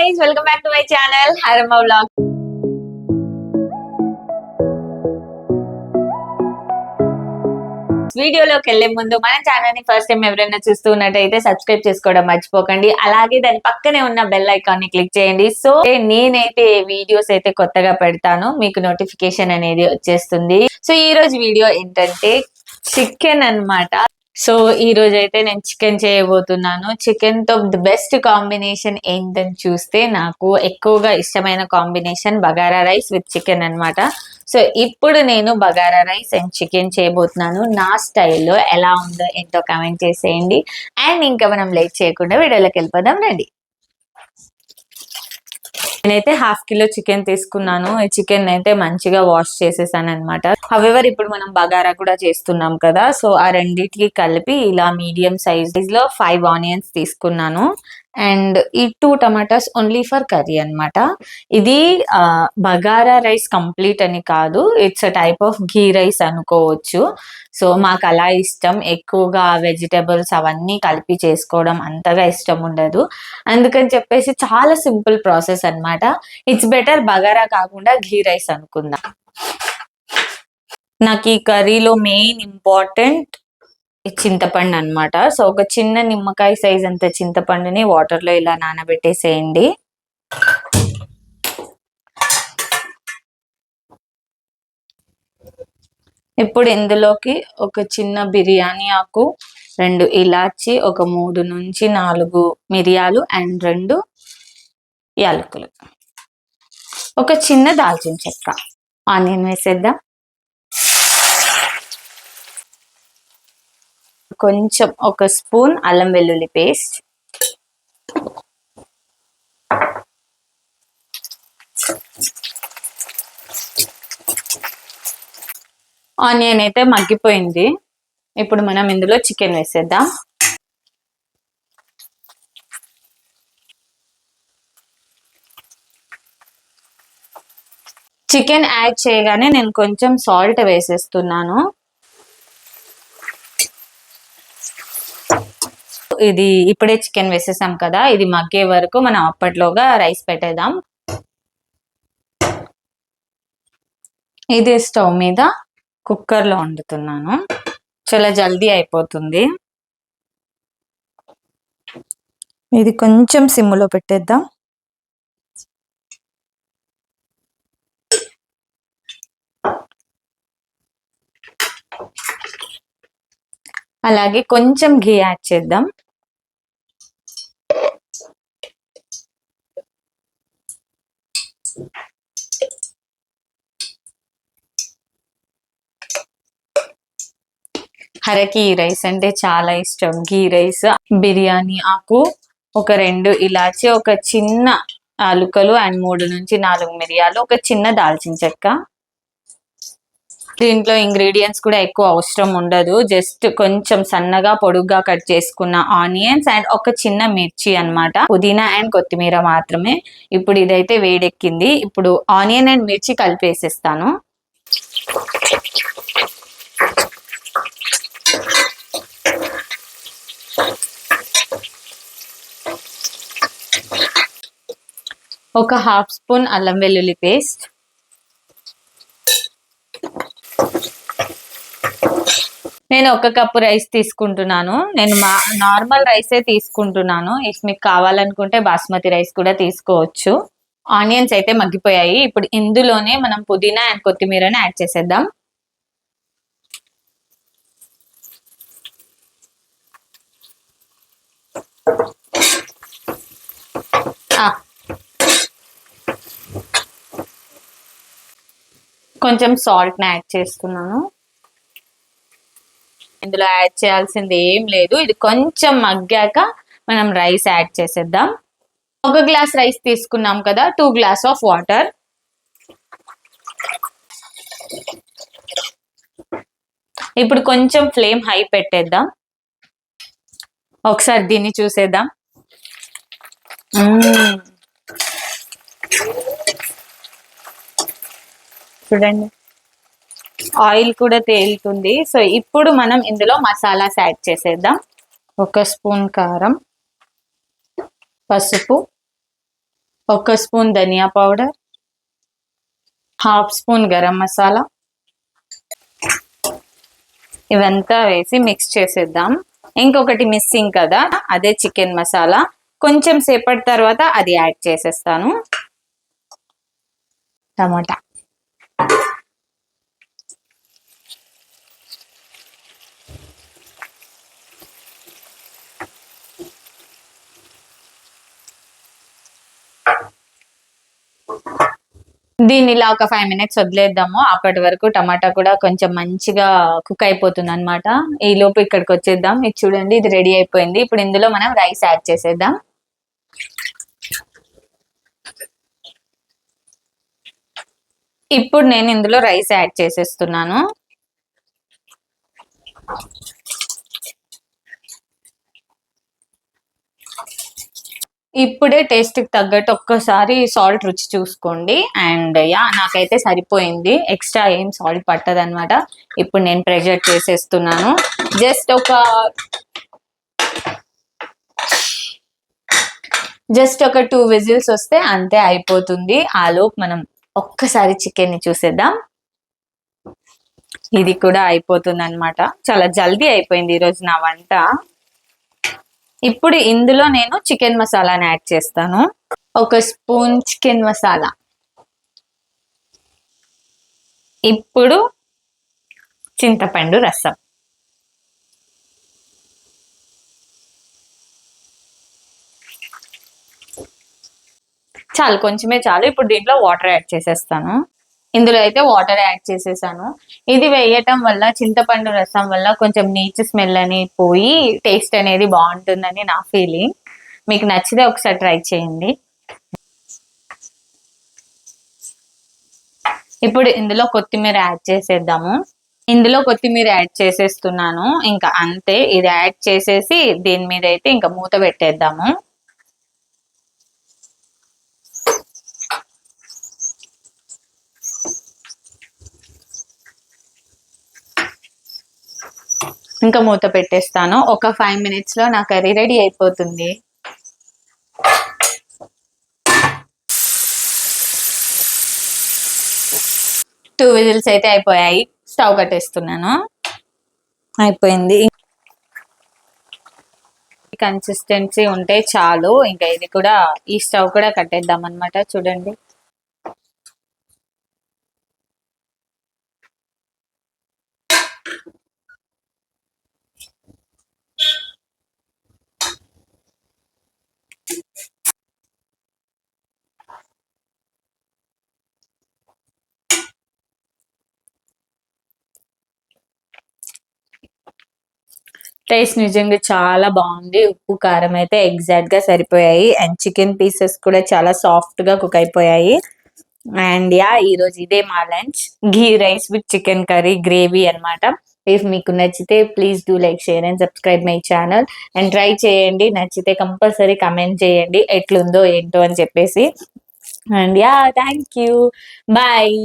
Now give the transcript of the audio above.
Guys welcome back to my channel హరమ్మ vlog వీడియోలోకి వెళ్ళే ముందు మన ఛానల్ని ఫస్ట్ టైం ఎవరైనా చూస్తున్నట్టయితే సబ్స్క్రైబ్ చేసుకోవడం మర్చిపోకండి. అలాగే దాని పక్కనే ఉన్న బెల్ ఐకాన్ని క్లిక్ చేయండి. సో నేనైతే వీడియోస్ అయితే కొత్తగా పెడతాను మీకు నోటిఫికేషన్ అనేది వచ్చేస్తుంది. సో ఈ రోజు వీడియో ఏంటంటే చికెన్ అన్నమాట. సో ఈ రోజు అయితే నేను చికెన్ చేయబోతున్నాను. చికెన్తో ది బెస్ట్ కాంబినేషన్ ఏంటని చూస్తే నాకు ఎక్కువగా ఇష్టమైన combination bagara rice with chicken అన్నమాట. సో ఇప్పుడు నేను బగారా రైస్ అండ్ చికెన్ చేయబోతున్నాను. నా స్టైల్లో ఎలా ఉందో ఏంటో కామెంట్ చేసేయండి. అండ్ ఇంకా మనం లేట్ చేయకుండా వీడియోలోకి వెళ్ళిపోదాం. రండి. నేనైతే హాఫ్ కిలో చికెన్ తీసుకున్నాను. ఈ చికెన్ అయితే మంచిగా వాష్ చేసేసాను అనమాట హవెవర్ ఇప్పుడు మనం బగారా కూడా చేస్తున్నాం కదా సో ఆ రెండింటికి కలిపి ఇలా మీడియం సైజ్లో ఫైవ్ ఆనియన్స్ తీసుకున్నాను. అండ్ ఈ two tomatoes only for curry అన్నమాట. ఇది బగారా రైస్ కంప్లీట్ అని కాదు it's a type of ghee rice అనుకోవచ్చు. సో మాకు అలా ఇష్టం. ఎక్కువగా వెజిటేబుల్స్ అవన్నీ కలిపి చేసుకోవడం అంతగా ఇష్టం ఉండదు. అందుకని చెప్పేసి చాలా సింపుల్ ప్రాసెస్ అన్నమాట. ఇట్స్ బెటర్ బగారా కాకుండా ఘీ రైస్ అనుకుందాం. నాకు ఈ కర్రీలో మెయిన్ ఇంపార్టెంట్ చింతపండు అన్నమాట సో ఒక చిన్న నిమ్మకాయ సైజ్ అంత చింతపండుని వాటర్లో ఇలా నానబెట్టేసేయండి. ఇప్పుడు ఇందులోకి ఒక చిన్న బిర్యానీ ఆకు రెండు ఇలాచి ఒక మూడు నుంచి నాలుగు మిరియాలు అండ్ రెండు యాలకులు. ఒక చిన్న దాల్చిన చెక్క. ఆనియన్ వేసేద్దాం. కొంచెం ఒక స్పూన్ అల్లం వెల్లుల్లి పేస్ట్. ఆనియన్ అయితే మగ్గిపోయింది. ఇప్పుడు మనం ఇందులో చికెన్ వేసేద్దాం. చికెన్ యాడ్ చేయగానే నేను కొంచెం సాల్ట్ వేసేస్తున్నాను. ఇది ఇప్పుడే చికెన్ వేసేసాం కదా ఇది మగ్గే వరకు మనం అప్పట్లోగా రైస్ పెట్టేద్దాం. ఇది స్టవ్ మీద కుక్కర్లో వండుతున్నాను. చాలా జల్దీ అయిపోతుంది. ఇది కొంచెం సిమ్లో పెట్టేద్దాం. అలాగే కొంచెం ఘీ యాడ్ చేద్దాం. హరకి ఈ రైస్ అంటే చాలా ఇష్టం. గీ రైస్ బిర్యానీ ఆకు ఒక రెండు ఇలాచి ఒక చిన్న ఆలుకలు అండ్ మూడు నుంచి నాలుగు మిరియాలు ఒక చిన్న దాల్చిన చెక్క. దీంట్లో ఇంగ్రీడియంట్స్ కూడా ఎక్కువ అవసరం ఉండదు. జస్ట్ కొంచెం సన్నగా పొడుగ్గా కట్ చేసుకున్న ఆనియన్స్ అండ్ ఒక చిన్న మిర్చి అన్నమాట. పుదీనా అండ్ కొత్తిమీర మాత్రమే. ఇప్పుడు ఇదైతే వేడెక్కింది. ఇప్పుడు ఆనియన్ అండ్ మిర్చి కలిపేసేస్తాను. ఒక హాఫ్ స్పూన్ అల్లం వెల్లుల్లి పేస్ట్. నేను ఒక కప్పు రైస్ తీసుకుంటున్నాను. నేను మా నార్మల్ రైసే తీసుకుంటున్నాను. ఇఫ్ మీకు కావాలనుకుంటే బాస్మతి రైస్ కూడా తీసుకోవచ్చు. ఆనియన్స్ అయితే మగ్గిపోయాయి. ఇప్పుడు ఇందులోనే మనం పుదీనా అండ్ కొత్తిమీరని యాడ్ చేసేద్దాం. ఆ, కొంచెం సాల్ట్ని యాడ్ చేస్తున్నాను ఇందులో యాడ్ చేయాల్సింది ఏం లేదు. ఇది కొంచెం మగ్గాక మనం రైస్ యాడ్ చేసేద్దాం. ఒక గ్లాస్ రైస్ తీసుకున్నాం కదా టూ గ్లాస్ ఆఫ్ వాటర్ ఇప్పుడు కొంచెం ఫ్లేమ్ హై పెట్టేద్దాం. ఒకసారి దీన్ని చూసేద్దాం. చూడండి. ఆయిల్ కూడా తేలుతుంది. సో ఇప్పుడు మనం ఇందులో మసాలాస్ యాడ్ చేసేద్దాం. ఒక స్పూన్ కారం పసుపు ఒక స్పూన్ ధనియా powder half spoon garam masala. ఇవంతా వేసి మిక్స్ చేసేద్దాం. ఇంకొకటి మిస్సింగ్ కదా అదే చికెన్ మసాలా. కొంచెం సేపటి తర్వాత అది యాడ్ చేసేస్తాను. టమాటా. దీన్ని ఇలా ఒక ఫైవ్ మినిట్స్ వదిలేద్దాము. అప్పటి వరకు టమాటా కూడా కొంచెం మంచిగా కుక్ అయిపోతుంది అనమాట ఈ లోపు ఇక్కడికి వచ్చేద్దాం. ఇది చూడండి ఇది రెడీ అయిపోయింది. ఇప్పుడు ఇందులో మనం రైస్ యాడ్ చేసేద్దాం. ఇప్పుడు నేను ఇందులో రైస్ యాడ్ చేసేస్తున్నాను. ఇప్పుడే టేస్ట్కి తగ్గట్టు ఒక్కసారి సాల్ట్ రుచి చూసుకోండి. అండ్ యా నాకైతే సరిపోయింది. ఎక్స్ట్రా ఏం సాల్ట్ పట్టదు అనమాట ఇప్పుడు నేను ప్రెజర్ చేసేస్తున్నాను. జస్ట్ ఒక జస్ట్ ఒక టూ విజిల్స్ వస్తే అంతే అయిపోతుంది. ఆ మనం ఒక్కసారి చికెన్ని చూసేద్దాం. ఇది కూడా అయిపోతుంది అనమాట చాలా జల్దీ అయిపోయింది ఈరోజు నా వంట. ఇప్పుడు ఇందులో నేను చికెన్ మసాలాని యాడ్ చేస్తాను. ఒక స్పూన్ చికెన్ మసాలా. ఇప్పుడు చింతపండు రసం. చాలు కొంచెమే చాలు. ఇప్పుడు దీంట్లో వాటర్ యాడ్ చేసేస్తాను. ఇందులో అయితే వాటర్ యాడ్ చేసేసాను. ఇది వేయటం వల్ల చింతపండు రసం వల్ల కొంచెం నీచు స్మెల్ అని పోయి టేస్ట్ అనేది బాగుంటుందని నా ఫీలింగ్ మీకు నచ్చితే ఒకసారి ట్రై చేయండి. ఇప్పుడు ఇందులో కొత్తిమీర యాడ్ చేసేద్దాము. ఇందులో కొత్తిమీర యాడ్ చేసేస్తున్నాను. ఇంకా అంతే ఇది యాడ్ చేసేసి దీని మీద అయితే ఇంకా మూత పెట్టేద్దాము. ఇంకా మూత పెట్టేస్తాను. ఒక ఫైవ్ మినిట్స్లో నా కర్రీ రెడీ అయిపోతుంది. టూ విజిల్స్ అయితే అయిపోయాయి. స్టవ్ కట్టేస్తున్నాను. అయిపోయింది. కన్సిస్టెన్సీ ఉంటే చాలు. ఇంకా ఇది కూడా ఈ స్టవ్ కూడా కట్టేద్దాం అనమాట చూడండి. టేస్ట్ నిజంగా చాలా బాగుంది. ఉప్పు కారం అయితే ఎగ్జాక్ట్గా సరిపోయాయి. అండ్ చికెన్ పీసెస్ కూడా చాలా సాఫ్ట్గా కుక్ అయిపోయాయి. అండ్ యా ఈ రోజు ఇదే మా lunch. Ghee rice with chicken curry gravy అన్నమాట. ఇఫ్ మీకు నచ్చితే please do like share and subscribe my channel. And try చేయండి. నచ్చితే కంపల్సరీ కమెంట్ చేయండి. ఎట్లుందో ఏంటో అని చెప్పేసి. And yeah thank you. Bye.